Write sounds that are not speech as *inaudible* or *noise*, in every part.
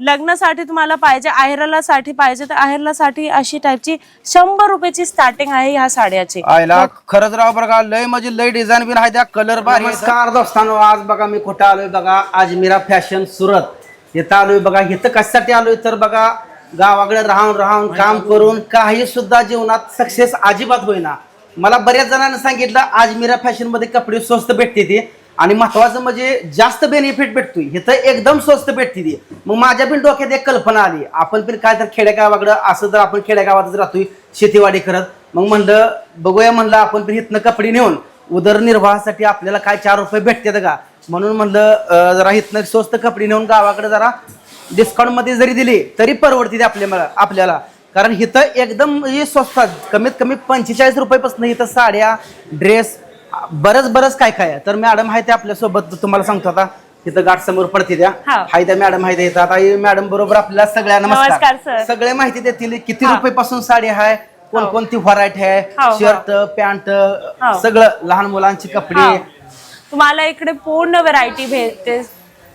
लग्नासाठी तुम्हाला पाहिजे आहेराला साठी पाहिजे तर आहेरला साठी अशी टाईपची शंभर रुपयाची स्टार्टिंग आहे ह्या साड्याची. आयला खरंच राव बरं का लय म्हणजे लय डिझाईन बिन आहे त्या कलर भारी नमस्कार दोस्तांनो आज बघा मी कुठं आलोय बघा अजमेरा फॅशन सुरत. इथं आलोय बघा इथं कशासाठी आलोय तर बघा गावाकडे राहून राहून काम करून काही सुद्धा जीवनात सक्सेस अजिबात होईना. मला बऱ्याच जणांनी सांगितलं अजमेरा फॅशनमध्ये कपडे स्वस्त भेटते ते. आणि महत्वाचं म्हणजे जास्त बेनिफिट भेटतोय. इथं एकदम स्वस्त भेटते ती. मग माझ्या पण डोक्यात एक कल्पना आली. आपण पण काय तर खेडेगावाकडं असं तर आपण खेडेगावातच राहतोय शेतीवाडी करत मग म्हणलं बघूया म्हणलं आपण पण इथनं कपडे नेऊन उदरनिर्वाहासाठी आपल्याला काय चार रुपये भेटतात का? म्हणून म्हणलं जरा इथनं स्वस्त कपडे नेऊन गावाकडे जरा डिस्काउंटमध्ये जरी दिली तरी परवडते आपल्या आपल्याला. कारण इथं एकदम म्हणजे स्वस्तात कमीत कमी पंचेचाळीस रुपयापासून इथं साड्या ड्रेस बरंच बरंच काय काय आहे. तर मॅडम आहे ते आपल्यासोबत तुम्हाला सांगतो आता तिथं गाठ समोर पडते त्या हा. हाय त्या मॅडम आहे ते इथं. आता मॅडम बरोबर आपल्याला सगळ्या नमस्कार, नमस्कार सर. सगळे माहिती देतील किती हा. रुपये पासून साडी आहे कोणकोणती व्हरायटी हो, आहे हो. शर्ट पॅन्ट हो. सगळं लहान मुलांची कपडे हा. तुम्हाला इकडे पूर्ण व्हरायटी भेटते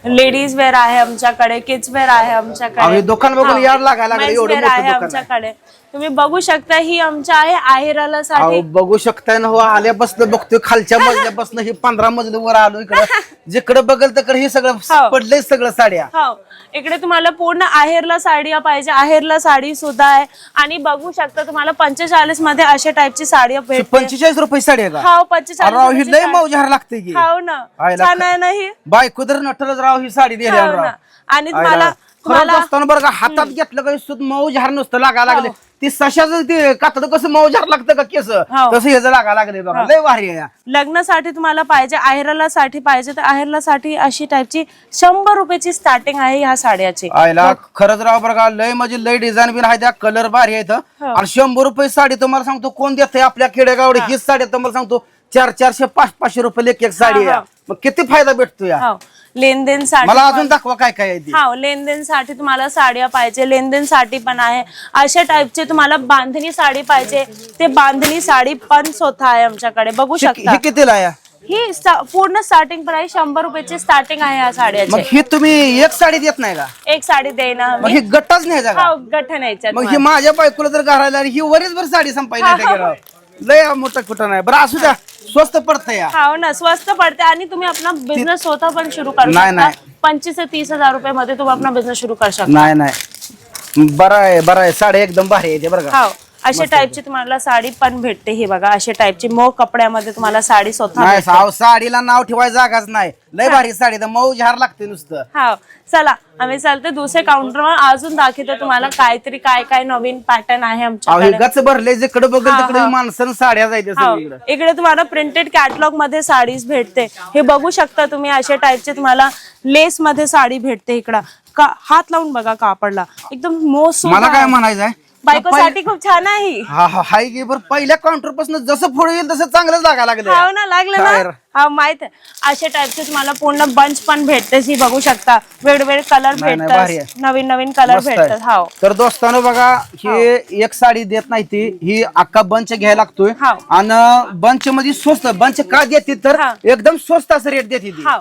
लेडीज वेअर आहे आमच्याकडे किड्स वेअर आहे आमच्याकडे हे दुकान बघून हा. याड लागायला लागलं, Men's एवढं wear मोठं आहे दुकान आहे. आमच्याकडे तुम्ही बघू शकता ही आमच्या आहे आहेराला अहो साठी बघू शकताय ना हो आल्यापासून बघतोय खालच्या *laughs* मजल्यापासून हे पंधरा मजले वर आलो इकडं. जिकडे बघल तिकडे हे हो. सगळं पडलंय सगळं साड्या. हो. इकडे तुम्हाला पूर्ण आहेरला साडी पाहिजे आहेरला साडी सुद्धा आहे. आणि बघू शकता तुम्हाला पंचेचाळीसमध्ये अशा टाईपची साडी भेटते पंचेचाळीस रुपये साडी आहे का? हो पंचेचाळीस ही रुपयाची लय साडी. मौजार लागते की. हो ना. छान आहे ना ही? बायको तर नटलच राव ही साडी दिली हो ना. आणि तुम्हाला तुम्हाला असताना बरं का हातात घेतलं काही सुद्धा मऊ झार नुसतं लागा लागले. ती सशाच ते कातड कसं मऊ झार लागतं का केस? हो. तसं हे लागा लागले बघा. लय भारी आहे. लग्नासाठी तुम्हाला पाहिजे आहेराला साठी पाहिजे तर आहेरला साठी अशी टाईपची शंभर रुपयाची स्टार्टिंग आहे ह्या साड्याची. आयला खरंच राव बरं का लय म्हणजे लय डिझाईन बिन आहे त्या कलर भारी आहे इथं. हो. आणि शंभर रुपये साडी तुम्हाला सांगतो कोण देत आपल्या खेडेगावडे? हीच साडी तुम्हाला सांगतो चार चारशे पाच पाचशे रुपये एक एक साडी हा, आहे. हा. मग किती फायदा भेटतो या? हो. लेनदेन साठी मला अजून दाखवा काय काय आहे ती. हो लेनदेन साठी तुम्हाला साड्या पाहिजे लेनदेन साठी पण आहे. अशा टाईपचे तुम्हाला बांधणी साडी पाहिजे. ते बांधणी साडी पण स्वतः आहे आमच्याकडे. बघू शकता हे कितीला आहे? ही सा- पूर्ण स्टार्टिंग प्राइस शंभर रुपयाची स्टार्टिंग आहे या मग साड्याची ही तुम्ही एक साडी देत नाही का? एक साडी देणार ही गट्टाच नाही हो गठन याच्यात मग ही माझ्या बायकोला जर घालायला आली, ही वरीच भर साडी हा. लय मोठं कुठं नाही. बरं असू द्या. स्वस्त पडतं या. हो ना स्वस्त पडते आणि तुम्ही आपला बिझनेस स्वतः पण सुरू करू नाही, शकता. नाही. पंचवीस ते तीस हजार रुपये मध्ये तुम्ही आपला बिझनेस सुरू करू शकता. नाही नाही. बरं आहे बरं आहे. साडी एकदम भारी आहे ते बरं का? हो. अशा टाईपची तुम्हाला साडी पण भेटते ही बघा. अशा टाईपची मो कपड्यामध्ये तुम्हाला साडी स्वतः नाही भेटते. साव साडीला नाव ठेवायची जागाच नाही. लय भारी साडी तर मऊ झार लागते नुसतं. हो. चला आम्ही चालते दुसऱ्या काउंटरवर अजून दाखवतो तुम्हाला काहीतरी काय काय नवीन पॅटर्न आहे अहो हे आमच्याकडे. गच भरले जिकडे बघेल हा, तिकडे हा. साड्या जायचे हो. सगळीकडे. इकडे तुम्हाला प्रिंटेड कॅटलॉगमध्ये साडीज भेटते. हे बघू शकता तुम्ही अशा टाईपचे तुम्हाला लेस मध्ये साडी भेटते इकडं. का हात लावून बघा कापडला. एकदम मोस्ट मला काय म्हणायचं आहे बायकोसाठी खूप छान आहे ही. हा हाय की बरं पहिल्या काउंटरपासून जसं पुढे येईल तसं चांगलंच लागा लागलं हो ना लागलं ना? हा माहीत आहे अशा टाईपचे तुम्हाला पूर्ण बंच पण भेटते ही बघू शकता वेगवेगळे कलर नाही, नाही, भारी भेटतात आहे. नवीन नवीन कलर मस्त आहे. भेटतात हो तर दोस्तानो बघा हे एक साडी देत नाही ती ही अख्खा बंच घ्यायला लागतोय हाव. आणि बंच मध्ये स्वस्त बंच का देते तर हा. एकदम स्वस्त असं रेट देते ती हा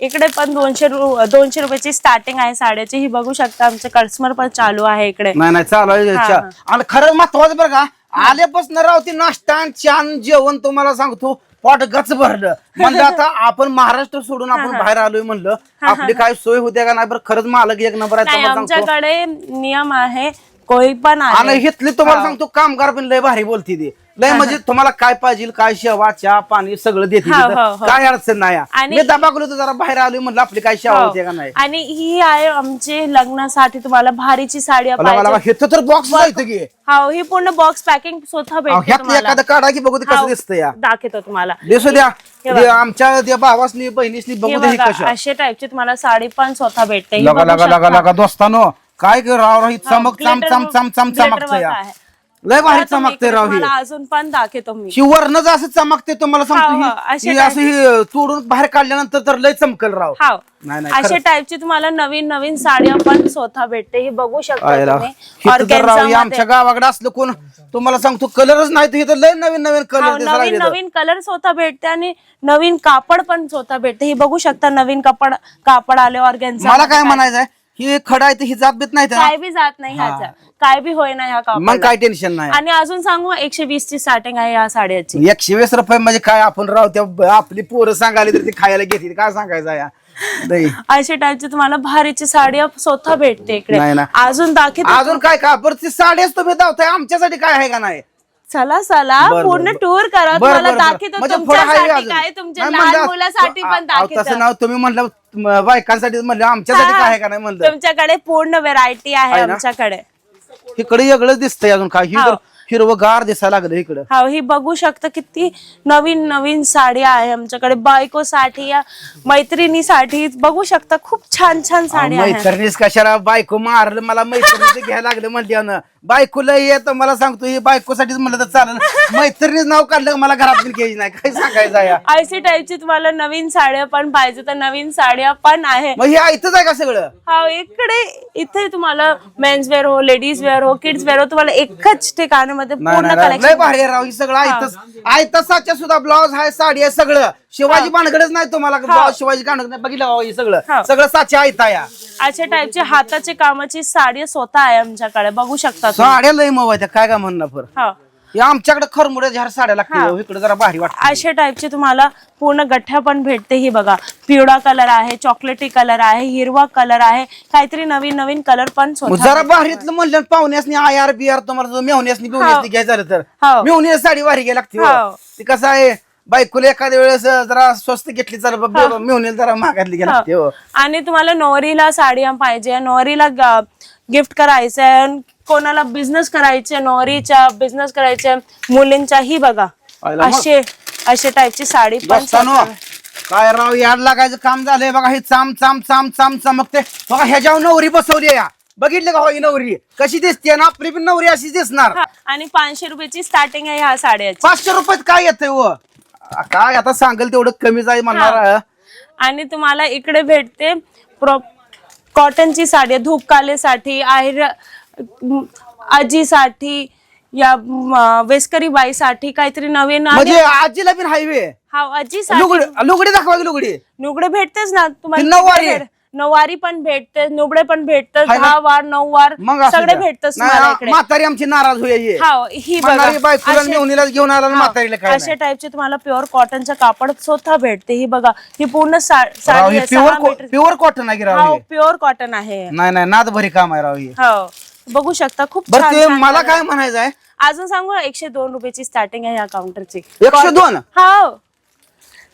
इकडे पण दोनशे रु- दोनशे रुपयाची स्टार्टिंग आहे साड्याची. ही बघू शकता आमचे कस्टमर पण चालू आहे इकडे. नाही नाही चालू आहे हा, चा- आणि खरं महत्वाचं बरं का आल्यापासून राव ती नाश्ता आणि छान जेवण तुम्हाला सांगतो पोट गच भरलं. म्हणलं आता *laughs* आपण महाराष्ट्र सोडून आपण बाहेर आलोय म्हणलं. आपली काय सोय होते का नाही बरं? खरंच मालक एक नंबर आहे नाही तुम्हाला सांगतो. आमच्याकडे नियम आहे कोणी पण आणि हिथली तुम्हाला सांगतो कामगार पण लय भारी बोलती ती. लय म्हणजे तुम्हाला काय पाहिजे काय शेवा चहा पाणी सगळं देते हो. हो, हो. काय अडचण नाही आणि- मी दबागलो तर जरा बाहेर आलोय म्हणलं आपली काय शेवा होते का नाही? हो. आणि ही आहे आमची लग्नासाठी तुम्हाला भारीची साडी पाहिजे. हिथं तर बॉक्स जायचं की. हो ही पूर्ण बॉक्स पॅकिंग स्वतः अहो, भेटते ह्यातलं तुम्हाला. एखादं काढा की बघू ते कसं हो, दिसतं या. दाखवतो तुम्हाला. दिसू द्या. हे ते आमच्या त्या भावासनी बहिणीसनी हे बघू दे ही बघा कशा. अशा टाईपची तुम्हाला साडी पण स्वतः भेटते. ही लगा बघू लगा लगा शकता. लगा दोस्तानो. काय कर राव राव ही चमक चम चम चम चम glitter चमकतं work या. आहे. लय भारी तुम्ही चमकते इकडे राव ही. तुम्हाला अजून पण दाखवतो मी. ही वरनच असं चमकते तुम्हाला हो, हो, सांगतो अशी ही- ही असं ही तोडून बाहेर काढल्यानंतर तर लय चमकल राव. नाही नाही अशा खरंच. टाईपची तुम्हाला नवीन नवीन साड्या पण स्वतः भेटते ही बघू शकता आयला. तुम्ही. इथं तर राव, हे Organza आमच्या मध्ये. गावाकडे असलं कोण तुम्हाला सांगतो कलरच नाही तर इथं लय नवीन नवीन कलर हो, नवीन नवीन कलर स्वतः भेटते आणि नवीन कापड पण स्वतः भेटते. ही बघू शकता नवीन कापड कापड आले ऑर्गॅन्झा मला काय म्हणायचंय? ही खडा आहे तर ही जात बीत नाही तर काय बी जात नाही ह्याचा काय बी होय ना ह्या मग काय टेन्शन नाही. आणि अजून सांगू एकशे वीस ची स्टार्टिंग आहे या साड्याची. एकशे वीस रुपये म्हणजे काय आपण राव त्या आपली पोरं सांगाली तर ती खायला घेतील. काय सांगायचं या? नाही. अशा टाईपची तुम्हाला भारीची साडी स्वतः भेटते इकडे. नाही ना. अजून दाखवते अजून काय का? बरं ती साडीच तुम्ही दावताय. आमच्यासाठी काय आहे का नाही? चला चला. बरं, पूर्ण बरं. टूर करा. बरं, तुम्हाला बरं, बरं. दाखवतो म्हणजे पुढं आहे तुमच्यासाठी अजून. काय तुमच्या नाही लहान म्हणलं, मुलासाठी पण अहो, तसं दाखवतो नाव तुम्ही म्हणलं बायकांसाठी म्हणलं आमच्यासाठी काय आहे का नाही म्हणलं? तुमच्याकडे पूर्ण व्हेरायटी आहे आहे ना? आमच्याकडे. इकडे वेगळंच दिसतंय अजून काय. हो. हिरवं गार दिसायला लागलं इकडं. हा ही बघू शकता किती नवीन नवीन साडी आहे आमच्याकडे. बायकोसाठी या मैत्रिणीसाठी बघू शकता खूप छान छान साडी आहे. मैत्रिणीच कशाला बायको मारलं? मला मैत्रिणीच *laughs* घ्यायला लागलं म्हणल्या बायकोला येत मला सांगतो ही बायकोसाठीच म्हणलं तर चालेल. *laughs* मैत्रिणीच नाव काढलं मला घरात घ्यायची नाही. काय सांगायचं या. आयसी टाईपची तुम्हाला नवीन साड्या पण पाहिजे तर नवीन साड्या पण आहे. मग हे ऐकतच आहे का सगळं? हा इकडे इथे तुम्हाला मेन्स वेअर हो लेडीज वेअर हो किड्स वेअर हो तुम्हाला एकच ठिकाणामध्ये नाही पूर्ण नाही, नाही. लय कलेक्शन भारी आहे राव ही सगळं ऐकतच ऐकताच्या सुद्धा ब्लाऊज आहे साडी आहे सगळं. शिवाजी बाणगडच नाही तुम्हाला ब्लाऊज शिवाजी काढत नाही. बघितलं हे सगळं. हा. सगळं साचे ऐकता या. अशा टाईपची हाताची कामाची साडी स्वतः आहे आमच्याकडे. बघू शकता तुम्ही. साड्या लय मग त्या काय का म्हणणं फर हा. हे आमच्याकडे खरमुड्या झाड साड्या लागतील इकडे जरा भारी वाटत. अशा टाईपची तुम्हाला पूर्ण गठ्ठ्या पण भेटते ही बघा. पिवळा कलर आहे चॉकलेटी कलर आहे हिरवा कलर आहे काहीतरी नवीन नवीन कलर पण मग स्वतः जरा भारीतलं म्हणलं पाहुण्यासनी आय आर बी आर तुम्हाला जर मेहुण्यासनी घ्यायचं झालं तर. हो. साडी भारी घ्यायला लागते हो. हो. ती कसं आहे बायकोला एखाद्या वेळेस जरा स्वस्त घेतली तर मेहुनीला जरा महागातली लागते हो. आणि तुम्हाला नवरीला साडी पाहिजे नवरीला गिफ्ट करायचं आहे कोणाला बिझनेस करायचे नवरीच्या बिझनेस करायचे मुलींच्या ही बघा. आयला मग. असे असे टाईपची साडी पण दोस्तानो काय राव याड लागायचं काम झालंय बघा हे चाम चाम चाम चाम चमकते बघा ह्याच्यावर नवरी बसवली या. बघितलं का हो ही नवरी? कशी दिसते ना? आपली पण नवरी अशी दिसणार. हा, आणि पाचशे रुपयाची स्टार्टिंग आहे ह्या साड्याची. पाचशे रुपयात काय येतंय व आ, काय आता सांगेल तेवढं कमीच आहे म्हणणार आणि तुम्हाला इकडे भेटते कॉटनची साडी धूपकालेसाठी आहेर म, आजीसाठी या वेस्करी बाईसाठी काहीतरी नवीन म्हणजे आजीला बिन हायवे. हा आजीसाठी. लुगडी लुगडी दाखवा लुगडी. नुगडे भेटतेच ना ती नऊवारी. आहे. भेट- नऊवारी पण भेटते नुगडे पण हाय ना? दहा वार नऊ वार मग असं सगळे द्या. नाही, तुम्हाला इकडे. म्हातारी आमची नाराज होई हा बघा म्हणणारी बायकोला असे- मेहुनीला घेऊन आला आणि म्हातारीला काय अशा टाईपचे तुम्हाला प्युअर कॉटनचं कापड स्वतः भेटते ही बघा ही पूर्ण सा- साडी आहे, सहा प्युअर मीटर प्युअर कॉटन आहे की राव हे. प्युअर कॉटन आहे. नाही नाही नाद भरी काम आहे राव हे. हो बघू शकता खूप बरं छान ते छान मला. काय म्हणायचं आहे अजून सांगू एकशे दोन रुपयाची स्टार्टिंग आहे या काउंटरची एकशे दोन? हो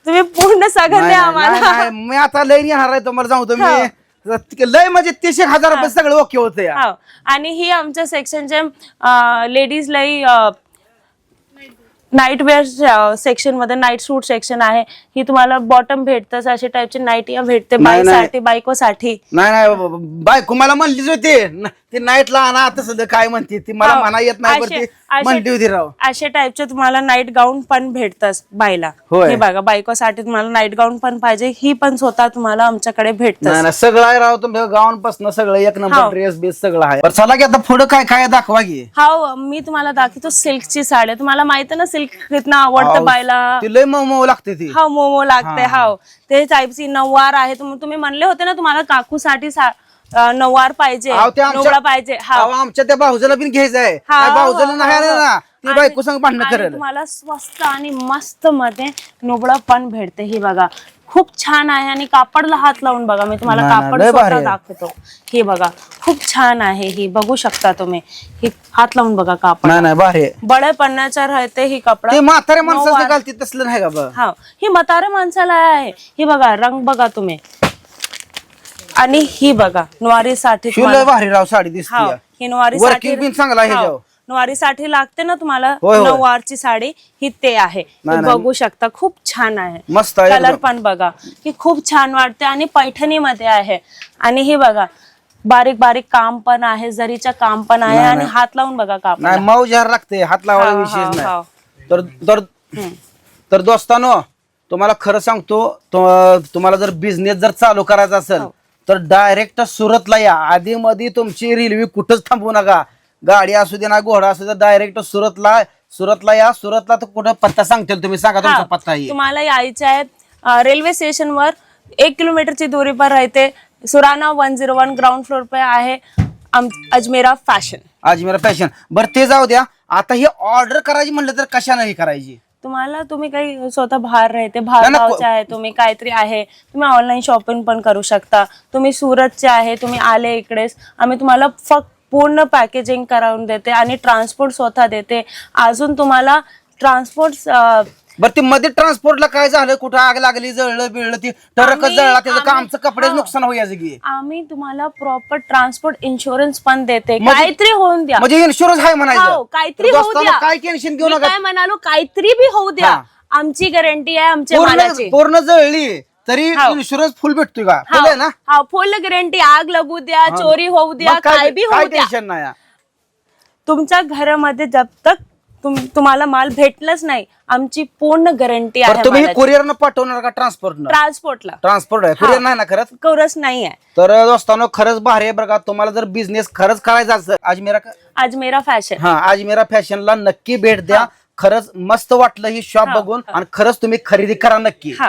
तुम्ही पूर्ण सगळं नाही, आम्हाला. नाही, मी आता लय येणार आहे तुम्हाला सांगतो मी लय म्हणजे तीस एक हजार रुपये सगळं ओके होतं या. हो. आणि ही आमच्या सेक्शनचे लेडीज लई नाईट वेअर सेक्शनमध्ये नाईट सूट सेक्शन आहे. ही तुम्हाला बॉटम भेटतं अशा टाईपची नाईट भेटते नाही, बायकोसाठी. नाही नाही बायको मला म्हणलीच होती. न- ती नाईटला आणा तसं काय म्हणते ती मला हो. म्हणा येत नाही बरं अशे- ती अशे- म्हणली होती राव अशा टाईपचे तुम्हाला नाईट गाऊन पण भेटतात बाईला. होय. हे बघा बायकोसाठी तुम्हाला नाईट गाऊन पण पाहिजे ही पण स्वतः तुम्हाला आमच्याकडे भेटत नाही सगळं आहे राव तुमच्या गावान पासन सगळं एक नंबर हो. ड्रेस बेस सगळं आहे. बरं, चला की आता पुढं काय काय दाखवा की. हा मी तुम्हाला दाखवतो सिल्कची साडी. तुम्हाला माहिती आहे ना सिल्क कितना आवडतं बायला ती लय मऊ मऊ लागते ती. हा मोमो लागते हाव. ते टाईपची नऊवार आहे. तुम- तुम्ही म्हणले होते ना तुम्हाला काकूसाठी सा- अं, नऊवार पाहिजे अहो, ते आमच्या- नवरा पाहिजे हा. अहो, आमच्या त्या भाऊजाला पण घ्यायचं आहे हा, त्या भाऊजाला हो, नाही आलं हो. ना ती आणि- बायको संग भांडणं आणि करेल तुम्हाला स्वस्त आणि मस्त मध्ये नुबडं पण भेटते ही बघा. खूप छान आहे आणि कापडला हात लावून बघा मी तुम्हाला नाही, नाही, कापड लय भारी स्वतः आहे. दाखवतो. ही बघा खूप छान आहे ही बघू शकता तुम्ही. ही हात लावून बघा कापड. नाही नाही भारी आहे. बडे पन्नाच्या राहते ही कपडा. ते म्हातारे माणसाचं नऊवार. घालते तसलं नाही का हा ही म्हाताऱ्या माणसाला आहे. ही बघा रंग बघा तुम्ही. आणि ही बघा नुवारीसाठी शिव लय भारी राव साडी दिसते हा या. ही नुवारीसाठी Working पण चांगलं आहे ह्याच्यावर. नुवारीसाठी लागते ना तुम्हाला होय, होय. नऊवारची साडी ही ते आहे नाही. बघू शकता खूप छान आहे मस्त आहे कलर एकदम. पण बघा ही खूप छान वाटते आणि पैठणी मध्ये आहे आणि ही बघा बारीक बारीक काम पण आहे जरीचं काम पण आहे आणि हात लावून बघा कापड नाही मऊ जार लागते हात लावायला विशेष नाही तर तर तर दोस्तानो तुम्हाला खरं सांगतो तो- तुम्हाला जर बिझनेस जर चालू करायचा असेल हो. तर डायरेक्ट सुरतला या. आधी मध्ये तुमची रेल्वे कुठंच थांबवू नका. गाडी असू दे ना घोडा असू दे डायरेक्ट सुरतला सुरतला या. सुरतला तर कुठं पत्ता सांगतील तुम्ही? सांगा तुमचा पत्ता आहे तुम्हाला यायचं आहे अं, रेल्वे स्टेशनवर एक किलोमीटरची दूरी पर राहते. Surana one zero one ground floor पे आहे आम अजमेरा फॅशन अजमेरा फॅशन बरं ते जाऊ द्या. आता ही ऑर्डर करायची म्हणलं तर कशानं ही करायची? तुम्हाला तुम्ही काही स्वतः बाहेर राहते नाही, गावचे आहे तुम्ही काहीतरी आहे तुम्ही ऑनलाईन शॉपिंग पण करू शकता. तुम्ही सुरतचे आहे तुम्ही आले इकडेच आम्ही तुम्हाला फक्त पूर्ण पॅकेजिंग करून देते आणि ट्रान्सपोर्ट स्वतः देते. अजून तुम्हाला ट्रान्सपोर्ट बरं ते मध्ये ट्रान्सपोर्टला काय झालं? कुठं आग लागली जळलं बिळलं ती ट्रकच आम्ही- जळला त्याचं का आम्ही- आमचं कपडेच हा. नुकसान की आम्ही तुम्हाला प्रॉपर ट्रान्सपोर्ट इन्शुरन्स पण देते. म्हणजे- काहीतरी होऊन द्या. म्हणजे इन्शुरन्स आहे हो म्हणायचं काहीतरी तर होऊ दोस्तांनो, द्या. काय टेन्शन घेऊ मी नका. काय म्हणालो काहीतरी बी होऊ द्या. हा. आमची गॅरंटी आहे आमच्या पूर्ण मालाची. पूर्ण जळली तरी हो. इन्शुरन्स फुल भेटतोय का? फुल आहे ना? हा फुल गॅरंटी आग लागू द्या हा. चोरी होऊ द्या मग काय बी होऊ द्या. टेन्शन नाही तुमच्या घरामध्ये जब तक तुम तुम्हाला माल भेटलंच नाही. आमची पूर्ण गॅरंटी बरं, तुम्ही आहे कुरिअरनं पाठवणार का ट्रान्सपोर्टनं ट्रान्सपोर्टला ट्रान्सपोर्ट आहे. कुरिअर नाही ना खरंच? कवरच नाही आहे. तर दोस्तांनो खरंच भारी आहे बरं का. तुम्हाला जर बिझनेस खरंच करायचा असेल अजमेरा अजमेरा फॅशन हा अजमेरा फॅशनला नक्की भेट द्या. खरंच मस्त वाटलं ही शॉप बघून. आणि खरंच तुम्ही खरेदी करा नक्की. हा.